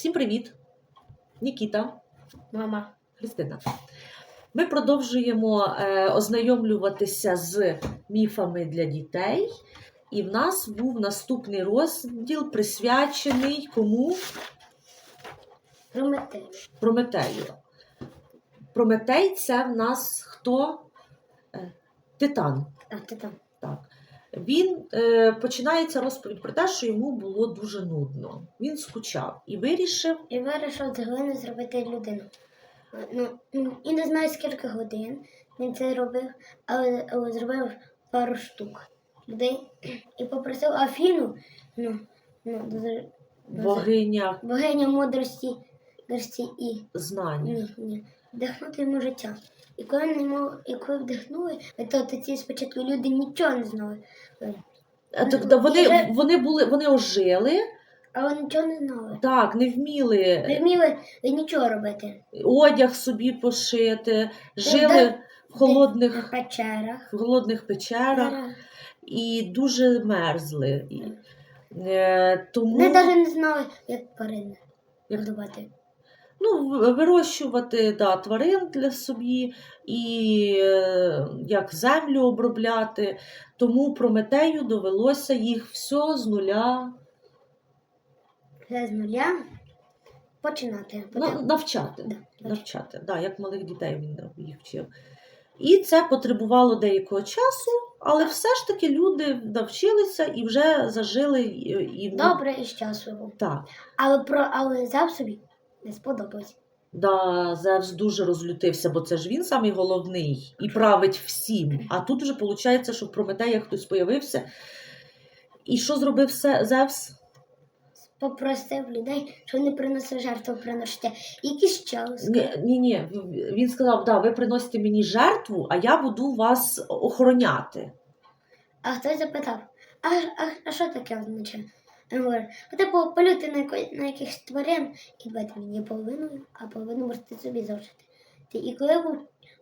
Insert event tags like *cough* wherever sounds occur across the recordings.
Всім привіт! Нікіта, Мама. Христина. Ми продовжуємо е, ознайомлюватися з міфами для дітей. І в нас був наступний розділ присвячений кому? Прометей. Прометею. Прометей це в нас хто? Е, Титан. А ти там. Так. Він е, починається розповідь про те, що йому було дуже нудно. Він скучав і вирішив І вирішив з глини зробити людину. Ну, і не знаю скільки годин він це робив, але, але зробив пару штук людей і попросив Афіну, ну, ну, богиня богиня мудрості, мудрості і знань. ні, ні, вдихнути йому життя. І коли мог, і коли вдихнули, то, ці спочатку люди нічого не знали. Так, да, вони, Вже- вони були, вони ожили, Але нічого не знали. так, не вміли Не вміли нічого робити. одяг собі пошити, жили в В холодних, печерах. в холодних печерах і дуже мерзли. І, е, тому Вони навіть не знали, як тварин Як? годувати. Ну, вирощувати да, тварин для собі і е, як землю обробляти. Тому Прометею довелося їх все з нуля Все з нуля починати. на- навчати. Да, навчати. Да, як малих дітей він їх вчив. І це потребувало деякого часу, але все ж таки люди навчилися і вже зажили і, і Добре і щасливо. Так. Але про але Зевсові не сподобалось. Да, Зевс дуже розлютився, бо це ж він самий головний і править всім. А тут вже виходить, що в Прометея хтось появився. І що зробив Зевс? Попросив людей, що вони принесли жертву приносити. Якийсь час. Ні, ні, ні. Він сказав: да, ви приносите мені жертву, а я буду вас охороняти. А хтось запитав, а, а, а що таке означає? Говорить, типу полюти на, на якихось тварин і дати мені половину, а половину можете собі залишити. Ти- І коли був,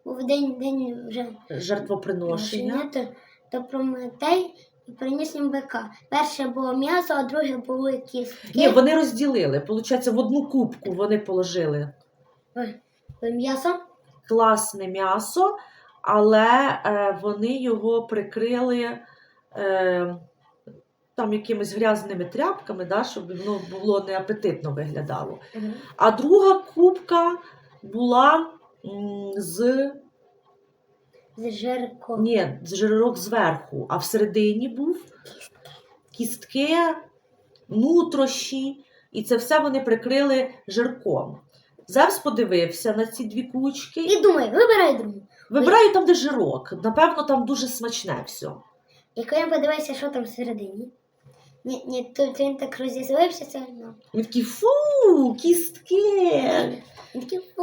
був день, день вже Жертвоприношення. приношення, то, то Прометей і приніс їм бика. Перше було м'ясо, а друге було кістки. Ні, вони розділили. Получається, в одну кубку вони положили м'ясо. класне м'ясо, але е, вони його прикрили е, там якимись грязними тряпками, да, щоб воно було неапетитно виглядало. А друга кубка була м, з, З жирком. ні, з жирок зверху, а всередині був кістки, нутрощі, і це все вони прикрили жирком. Зевс подивився на ці дві кучки. І думай, вибирай другу. Вибираю там, де жирок. Напевно, там дуже смачне все. Коли я подивився, що там всередині. Ні, ні, тут він так розізлився сильно. Він такий фу, кістки. Він такий фу.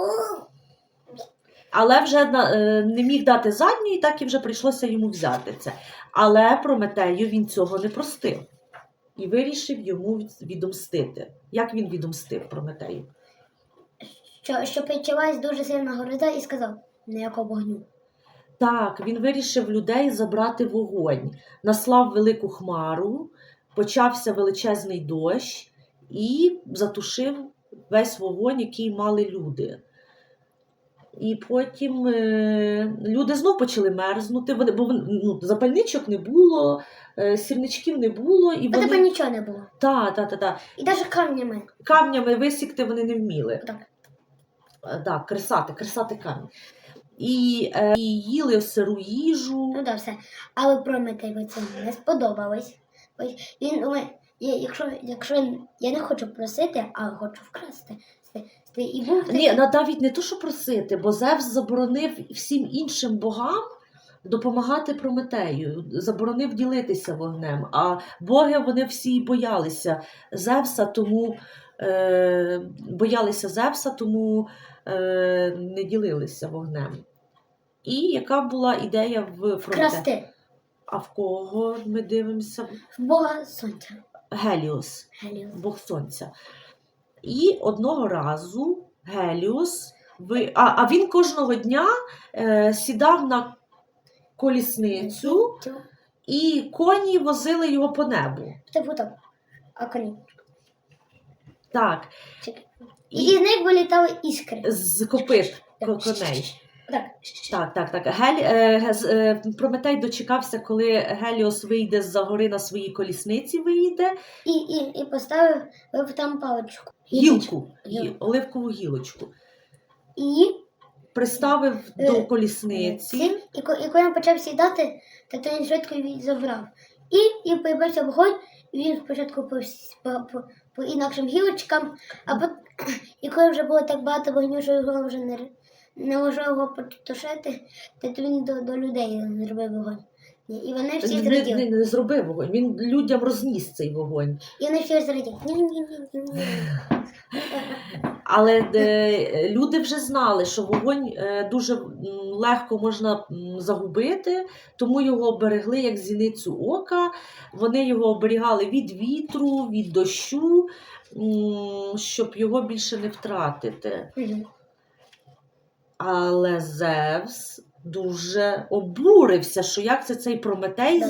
Але вже е, не міг дати задньої, так і вже прийшлося йому взяти це. Але Прометею він цього не простив і вирішив йому відомстити. Як він відомстив Прометею? Що, що почалась дуже сильна гроза і сказав, ніякого вогню. Так, він вирішив людей забрати вогонь, наслав велику хмару, почався величезний дощ і затушив весь вогонь, який мали люди. І потім е, люди знов почали мерзнути, вони, бо ну, запальничок не було, е, сірничків не було, і А тебе нічого не було. та, та, та, та. І навіть камнями. камнями висікти вони не вміли. Так. Е, Да, кресати, кресати камінь. І, е, і їли сиру їжу. Ну да, все. Але Прометей це не сподобалось. Ось він думає, «Я- якщо, якщо я не хочу просити, а хочу вкрасти. І був Ні, на- навіть не то, що просити, бо Зевс заборонив всім іншим богам допомагати Прометею, заборонив ділитися вогнем. А боги вони всі боялися Зевса, тому е, боялися Зевса, тому е, не ділилися вогнем. І яка була ідея в Прометея? А в кого ми дивимося? В Бога сонця. Геліос. Геліос. Бог Сонця. І одного разу Геліус, ви... а, а він кожного дня е, сідав на колісницю, і коні возили його по небу. Типу так. А коні. Так, І- І з них вилітали іскри. з копит ко- коней. Так. Так, так, так. Гель, е, е, Прометей дочекався, коли Геліос вийде з-за гори на своїй колісниці, вийде, І, і, і поставив там паличку. гілку, Гілку. оливкову гілочку. І, Приставив Е, до колісниці. ці- і, і коли він почав сідати, то він швидко її забрав. І, і появився вогонь, він спочатку по, по, по, по інакшим гілочкам, а пот... *clears throat* і коли вже було так багато вогню, що його вже не, не можна його потушити, то він до, до людей зробив вогонь. І вони всі Не, зраділи. не, не зробив вогонь, він людям розніс цей вогонь. І вони всі зраділи. Ні-ні-ні-ні-ні. Але е, люди вже знали, що вогонь е, дуже м, легко можна м, загубити, тому його оберегли як зіницю ока. Вони його оберігали від вітру, від дощу, м, щоб його більше не втратити. Мгм. Але Зевс дуже обурився, що як це цей Прометей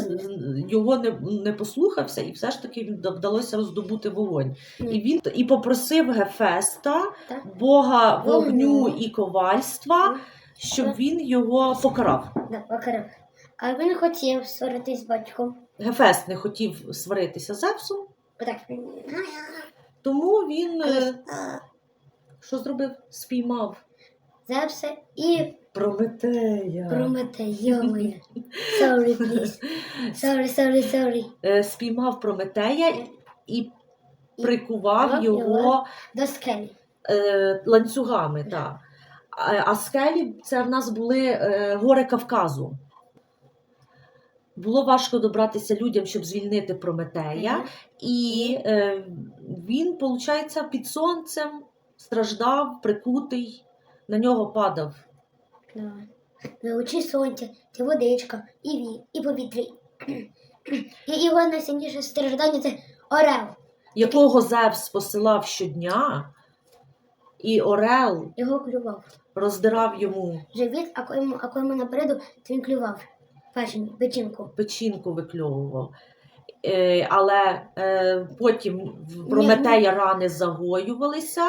його не, не послухався, і все ж таки вда- вдалося роздобути вогонь. І він і попросив Гефеста, Так. бога вогню і ковальства, щоб він його покарав. Покарав. А він хотів сваритись з батьком. Гефест не хотів сваритися з Зевсом, тому він е, що зробив? Спіймав Зевса і Прометея. Прометейове. Sorry, please. Sorry, sorry, sorry. Е, Спіймав Прометея і прикував його його До скелі. е, ланцюгами. Так. А, а скелі це в нас були е, гори Кавказу. Було важко добратися людям, щоб звільнити Прометея. І е, він, виходить, під сонцем страждав, прикутий, на нього падав. Да. На очі сонця, це водичка, і ві, і повітря. І його найсильніше страждання це орел. якого Зевс посилав щодня, і Орел Його клював. роздирав йому Живіт, а коли а коли напереду, то він клював. Печень, печінку. печінку викльовував. Е, але е, потім в Прометея рани загоювалися,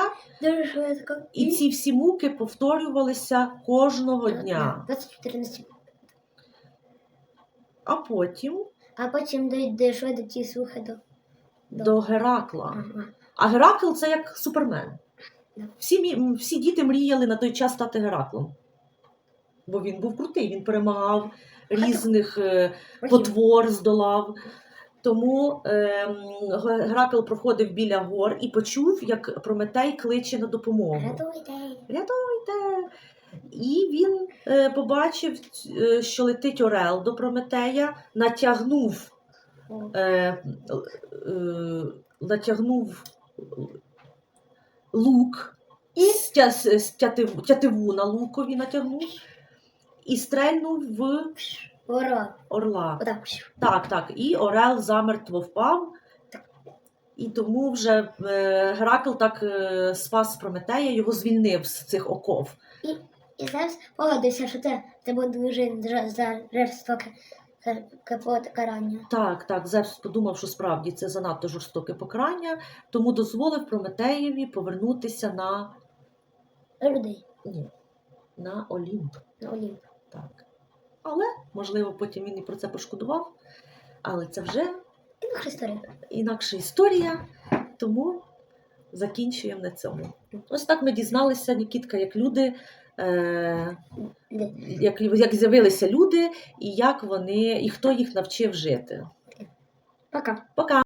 і ці всі муки повторювалися кожного дня. 24 на 7. А потім А потім дійшли до ті слухи до. до Геракла. А Геракл це як супермен. Всі, всі діти мріяли на той час стати Гераклом. Бо він був крутий, він перемагав різних е, потвор, здолав. Тому ем, Геракл проходив біля гор і почув, як Прометей кличе на допомогу. Рятуйте. Рятуйте! І він е, побачив, е, що летить Орел до Прометея, натягнув, е, е, натягнув лук, І? тятиву на лукові натягнув і стрельнув в Ворот. орла. Отак. Так, так. І Орел замертво впав. І тому вже е, Геракл так е, спас Прометея, його звільнив з цих оков. І Зевс погодився, що це, це буде дуже жорстоке ка- капот карання. Так, так, Зевс подумав, що справді це занадто жорстоке покарання, тому дозволив Прометеєві повернутися на, Людей ні, на Олімп. на Олімп. Так. Але, можливо, потім він і про це пошкодував. Але це вже інакша історія. інакша історія, тому закінчуємо на цьому. Ось так ми дізналися, Нікітка, як люди, е, як, як з'явилися люди, і як вони, і хто їх навчив жити. Пока. Пока!